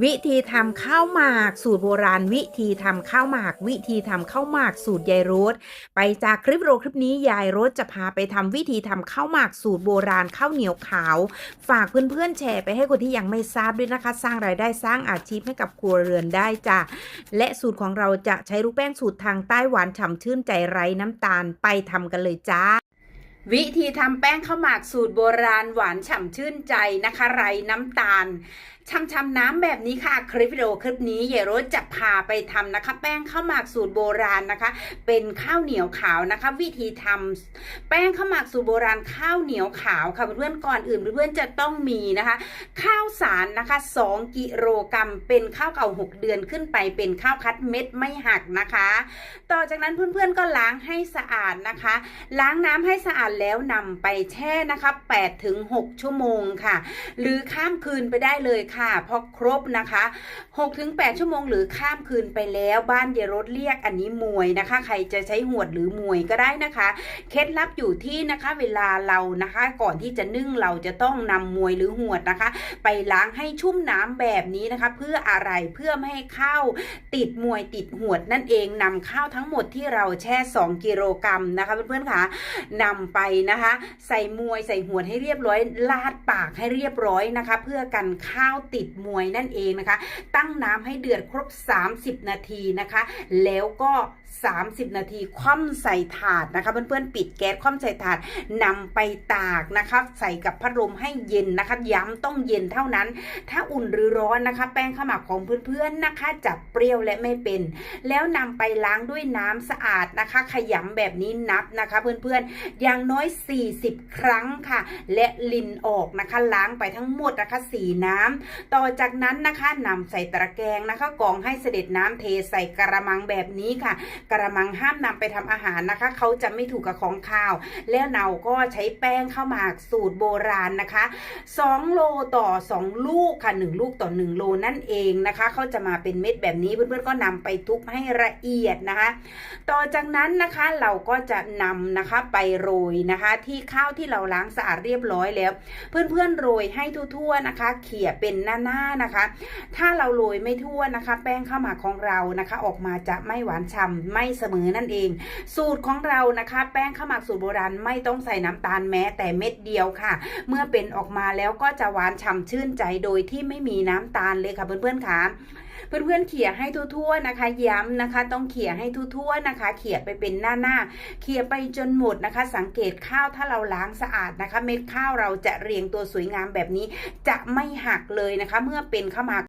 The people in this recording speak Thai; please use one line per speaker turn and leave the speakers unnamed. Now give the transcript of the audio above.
วิธีทำข้าวหมาก สูตรโบราณ วิธีทำข้าวหมาก วิธีทำข้าวหมากสูตรยายรสไปจากคลิปโอคลิปนี้ยายรสจะพาไปทำวิธีทำข้าวหมากสูตรโบราณข้าวเหนียวขาว ฝากเพื่อนๆแชร์ไปให้คนที่ยังไม่ทราบด้วยนะคะ สร้างรายได้สร้างอาชีพให้กับครัวเรือนได้จ้ะและสูตรของเราจะใช้รูปแป้งสูตรทางใต้หวานฉ่ำชื่นใจไร้น้ำตาลไปทำกันเลยจ้า วิธีทำแป้งข้าวหมากสูตรโบราณหวานฉ่ำชื่นใจนะคะไร้น้ำตาลช่ำๆน้ำแบบนี้ค่ะคลิปวิดีโอคลิปนี้เยโรจะพาไปทำนะคะ แป้งข้าวหมากสูตรโบราณนะคะ เป็นข้าวเหนียวขาวนะคะ วิธีทำแป้งข้าวหมากสูตรโบราณข้าวเหนียวขาวค่ะเพื่อนๆก่อนอื่นเพื่อนๆจะต้องมีนะคะ ข้าวสารนะคะ 2 กิโลกรัมเป็นข้าวเก่า 6 เดือนขึ้นไปเป็นข้าวคัดเม็ดไม่หักนะคะ ต่อจากนั้นเพื่อนๆก็ล้างให้สะอาดนะคะ ล้างน้ำให้สะอาดแล้วนำไปแช่นะคะ8ถึง6ชั่วโมงค่ะ หรือข้ามคืนไปได้เลยค่ะพอครบนะคะ6ถึง8ชั่วโมงหรือข้ามคืนไปแล้วบ้านเยรถเรียกอันนี้มวยนะคะ ใครจะใช้หวดหรือมวยก็ได้นะคะ เคล็ดลับอยู่ที่นะคะเวลาเรานะคะ ก่อนที่จะนึ่งเราจะต้องนำมวยหรือหวดนะคะ ไปล้างให้ชุ่มน้ำแบบนี้นะคะ เพื่ออะไรเพื่อไม่ให้ข้าวติดมวยติดหวดนั่นเองนำข้าวทั้งหมดที่เราแช่ 2 กิโลกรัมนะคะเพื่อนๆค่ะนำไปนะคะ ใส่มวยใส่หวดให้เรียบร้อย ลาดปากให้เรียบร้อยนะคะ เพื่อกันข้าวติดมวยนั่นเองนะคะ ตั้งน้ำให้เดือดครบ 30 นาทีนะคะ แล้วก็ 30 นาที คว่ำใส่ถาดนะคะเพื่อนๆปิดแก๊สคว่ำใส่ถาดนำไปตากนะคะ ใส่กับพัดลมให้เย็นนะคะ ย้ำต้องเย็นเท่านั้น ถ้าอุ่นหรือร้อนนะคะ แป้งข้าวหมากของเพื่อนๆนะคะจะเปรี้ยวและไม่เป็น แล้วนำไปล้างด้วยน้ำสะอาดนะคะ ขยำแบบนี้นับนะคะ เพื่อนๆอย่างน้อย 40 ครั้งค่ะ และลินออกนะคะ ล้างไปทั้งหมดนะคะสีน้ำต่อจากนั้นนะคะนำใส่ตะแกรงนะคะกองให้เสด็จน้ำเทใส่กระมังแบบนี้ค่ะกระมังห้ามนำไปทำอาหารนะคะ เขาจะไม่ถูกกับของข้าว แล้วเราก็ใช้แป้งข้าวหมากสูตรโบราณนะคะ2โลต่อ 2 ลูกค่ะ 1 ลูกต่อ 1 โลนั่นเองนะคะเขาจะมาเป็นเม็ดแบบนี้เพื่อนๆก็นำไปทุบให้ละเอียดนะคะ ต่อจากนั้นนะคะเราก็จะนำนะคะไปโรยนะคะ ที่ข้าวที่เราล้างสะอาดเรียบร้อยแล้ว เพื่อนๆโรยให้ทั่วๆนะคะ เขี่ยเป็นหน้าๆนะคะ ถ้าเราโรยไม่ทั่วนะคะ แป้งข้าวหมากของเรานะคะ ออกมาจะไม่หวานฉ่ำไม่เสมอนั่นเอง สูตรของเรานะคะ แป้งข้าวหมากสูตรโบราณไม่ต้องใส่น้ำตาลแม้แต่เม็ดเดียวค่ะ เมื่อเป็นออกมาแล้วก็จะหวานฉ่ำชื่นใจโดยที่ไม่มีน้ำตาลเลยค่ะเพื่อนๆค่ะเพื่อนๆเขี่ยให้ทั่วๆนะคะ ย้ำนะคะ ต้องเขี่ยให้ทั่วๆนะคะ เขี่ยไปเป็นหน้าๆเขี่ยไปจนหมดนะคะ สังเกตข้าวถ้าเราล้างสะอาดนะคะ เม็ดข้าวเราจะเรียงตัวสวยงามแบบนี้ จะไม่หักเลยนะคะ เมื่อเป็นข้าวหมาก